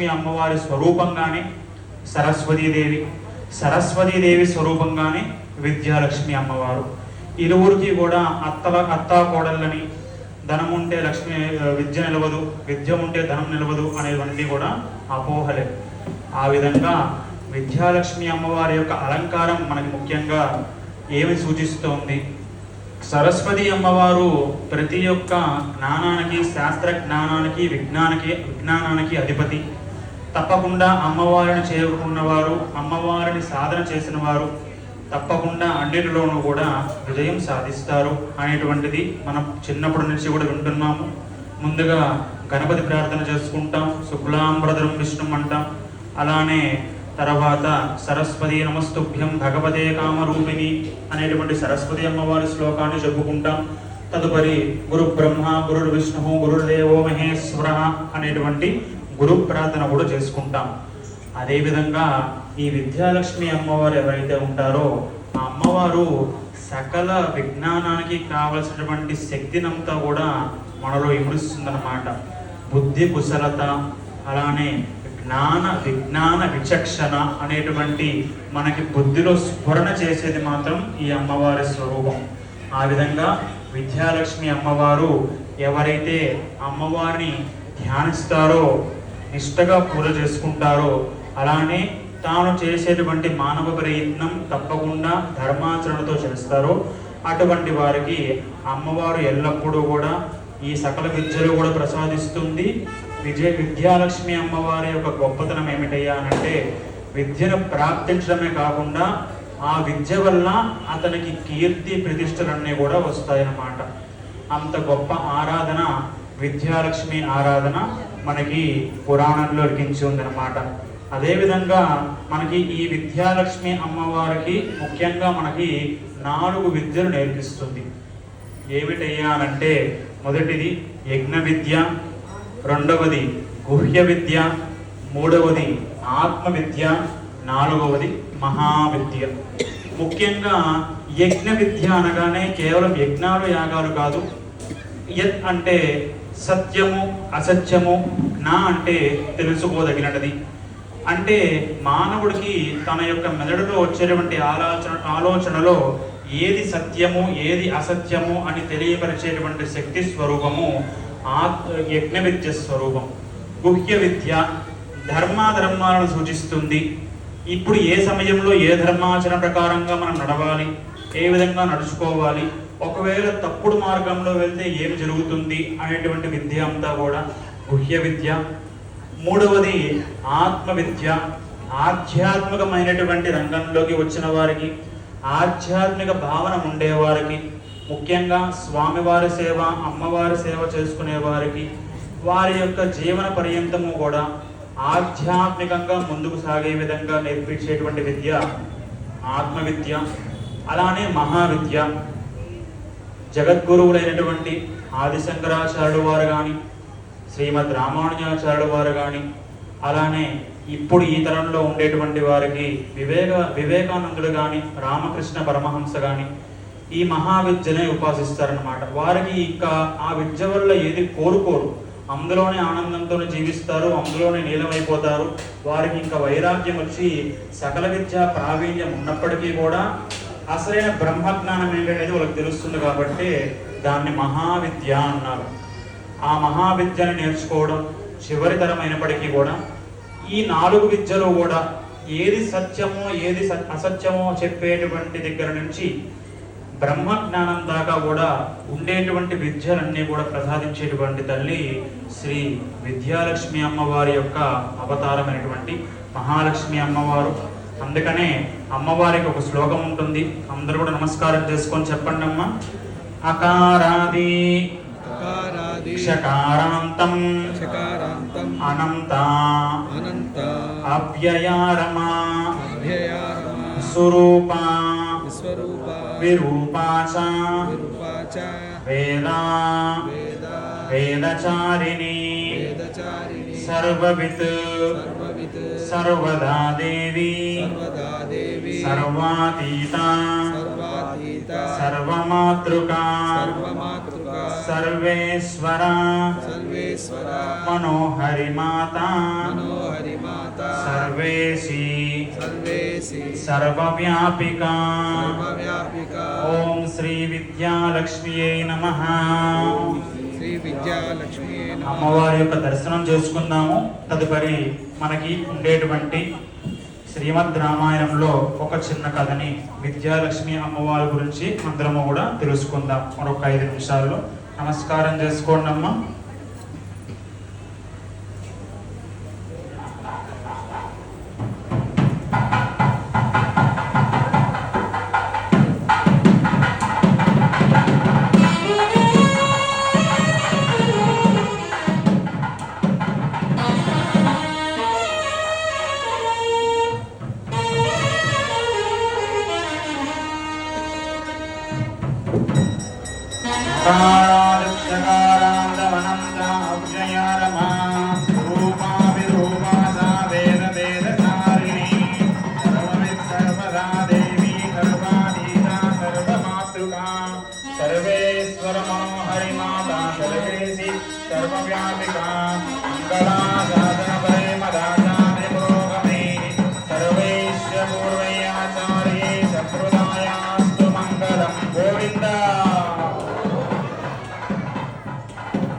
విద్యాలక్ష్మి అమ్మవారి స్వరూపంగానే సరస్వతీదేవి సరస్వతీదేవి స్వరూపంగానే విద్యాలక్ష్మి అమ్మవారు. ఇరువురికి కూడా అత్తల అత్తా కోడళ్ళని ధనం ఉంటే లక్ష్మి విద్య నిలవదు విద్య ఉంటే ధనం నిలవదు అనేవన్నీ కూడా అపోహలే. ఆ విధంగా విద్యాలక్ష్మి అమ్మవారి యొక్క అలంకారం మనకి ముఖ్యంగా ఏమి సూచిస్తోంది? సరస్వతి అమ్మవారు ప్రతి ఒక్క జ్ఞానానికి శాస్త్ర జ్ఞానానికి విజ్ఞానానికి విజ్ఞానానికి అధిపతి. తప్పకుండా అమ్మవారిని చేరుకున్నవారు అమ్మవారిని సాధన చేసిన వారు తప్పకుండా అన్నిటిలోనూ కూడా విజయం సాధిస్తారు అనేటువంటిది మనం చిన్నప్పటి నుంచి కూడా వింటున్నాము. ముందుగా గణపతి ప్రార్థన చేసుకుంటాం శుక్లాంబరధరం విష్ణు అంటాం. అలానే తర్వాత సరస్వతి నమస్తుభ్యం భగవతే కామరూపిణి అనేటువంటి సరస్వతి అమ్మవారి శ్లోకాన్ని చెప్పుకుంటాం తదుపరి గురు బ్రహ్మ గురుడు విష్ణు గురుదేవో మహేశ్వర అనేటువంటి గురు ప్రార్థన కూడా చేసుకుంటాం. అదేవిధంగా ఈ విద్యాలక్ష్మి అమ్మవారు ఎవరైతే ఉంటారో ఆ అమ్మవారు సకల విజ్ఞానానికి కావలసినటువంటి శక్తినంతా కూడా మనలో ఇముడిస్తుందన్నమాట. బుద్ధి కుశలత అలానే జ్ఞాన విజ్ఞాన విచక్షణ అనేటువంటి మనకి బుద్ధిలో స్ఫురణ చేసేది మాత్రం ఈ అమ్మవారి స్వరూపం. ఆ విధంగా విద్యాలక్ష్మి అమ్మవారు ఎవరైతే అమ్మవారిని ధ్యానిస్తారో నిష్టగా పూజ చేసుకుంటారో అలానే తాను చేసేటువంటి మానవ ప్రయత్నం తప్పకుండా ధర్మాచరణతో చేస్తారో అటువంటి వారికి అమ్మవారు ఎల్లప్పుడూ కూడా ఈ సకల విద్యలు కూడా ప్రసాదిస్తుంది. విజయ విద్యాలక్ష్మి అమ్మవారి యొక్క గొప్పతనం ఏమిటయ్యా అంటే విద్యను ప్రాప్తించడమే కాకుండా ఆ విద్య వల్ల అతనికి కీర్తి ప్రతిష్టలన్నీ కూడా వస్తాయన్నమాట. అంత గొప్ప ఆరాధన విద్యాలక్ష్మి ఆరాధన మనకి పురాణంలో లిఖించి ఉందన్నమాట. అదేవిధంగా మనకి ఈ విద్యాలక్ష్మి అమ్మవారికి ముఖ్యంగా మనకి నాలుగు విద్యలు నేర్పిస్తుంది. ఏమిటయ్యానంటే మొదటిది యజ్ఞ విద్య రెండవది గుహ్య విద్య మూడవది ఆత్మ విద్య నాలుగవది మహావిద్య. ముఖ్యంగా యజ్ఞ విద్య అనగానే కేవలం యజ్ఞాలు యాగాలు కాదు యత్ అంటే సత్యము అసత్యము నా అంటే తెలుసుకోదగినది. అంటే మానవుడికి తన యొక్క మెదడులో వచ్చేటువంటి ఆలోచన ఆలోచనలో ఏది సత్యము ఏది అసత్యము అని తెలియపరిచేటువంటి శక్తి స్వరూపము ఆత్ యజ్ఞ విద్య స్వరూపం. గుహ్య విద్య ధర్మాధర్మాలను సూచిస్తుంది. ఇప్పుడు ఏ సమయంలో ఏ ధర్మాచరణ ప్రకారంగా మనం నడవాలి? ఏ విధంగా నడుచుకోవాలి? ఒకవేళ తప్పుడు మార్గంలో వెళ్తే ఏం జరుగుతుంది అనేటువంటి విద్య అంతా కూడా గుహ్య విద్య. మూడవది ఆత్మ విద్య ఆధ్యాత్మికమైనటువంటి రంగంలోకి వచ్చిన వారికి ఆధ్యాత్మిక భావన ఉండేవారికి ముఖ్యంగా స్వామివారి సేవ అమ్మవారి సేవ చేసుకునే వారికి వారి యొక్క జీవన పర్యంతము కూడా ఆధ్యాత్మికంగా ముందుకు సాగే విధంగా నేర్పించేటువంటి విద్య ఆత్మ విద్య అలానే మహావిద్య. జగద్గురువులైనటువంటి ఆదిశంకరాచార్యుడు వారు కానీ శ్రీమద్ రామానుజాచార్యుడు వారు కానీ అలానే ఇప్పుడు ఈ తరంలో ఉండేటువంటి వారికి వివేక వివేకానందుడు కానీ రామకృష్ణ పరమహంస కానీ ఈ మహావిద్యనే ఉపాసిస్తారనమాట వారికి ఇంకా ఆ విద్య వల్ల ఏది కోరుకోరు. అందులోనే ఆనందంతో జీవిస్తారు అందులోనే నీలమైపోతారు వారికి ఇంకా వైరాగ్యం వచ్చి సకల విద్య ప్రావీణ్యం ఉన్నప్పటికీ కూడా అసలైన బ్రహ్మజ్ఞానం ఏంటనేది వాళ్ళకి తెలుస్తుంది కాబట్టి దాన్ని మహావిద్య అన్నారు. ఆ మహావిద్యని నేర్చుకోవడం చివరి తరం అయినప్పటికీ కూడా ఈ నాలుగు విద్యలు కూడా ఏది సత్యమో ఏది అసత్యమో చెప్పేటువంటి దగ్గర నుంచి బ్రహ్మ జ్ఞానం దాకా కూడా ఉండేటువంటి విద్యలన్నీ కూడా ప్రసాదించేటువంటి తల్లి శ్రీ విద్యాలక్ష్మి అమ్మవారి యొక్క అవతారమైనటువంటి మహాలక్ష్మి అమ్మవారు. అందుకనే అమ్మవారికి ఒక శ్లోకం ఉంటుంది. అందరూ కూడా నమస్కారం చేసుకొని చెప్పండి అమ్మ. అకారాది కారాది క్షకారాంతం అనంత అనంత అవ్యయారమా స్వరూప వేదా వేద వేదచారిణి सर्ववित्। सर्वदा देवी। सर्वातीता। सर्वमातृका। सर्वेश्वरा। मनोहरि माता सर्वेशी। सर्वव्यापिका। ओम श्री श्रीविद्यालक्ष्म्यै नमः। श्री विद्यालक्ष्मी అమ్మవారి యొక్క దర్శనం చేసుకుందాము. తదుపరి మనకి ఉండేటువంటి శ్రీమద్ రామాయణంలో ఒక చిన్న కథని విద్యాలక్ష్మి అమ్మవారి గురించి అందరము కూడా తెలుసుకుందాం. మరొక ఐదు నిమిషాల్లో. నమస్కారం చేసుకోండి అమ్మా Ah.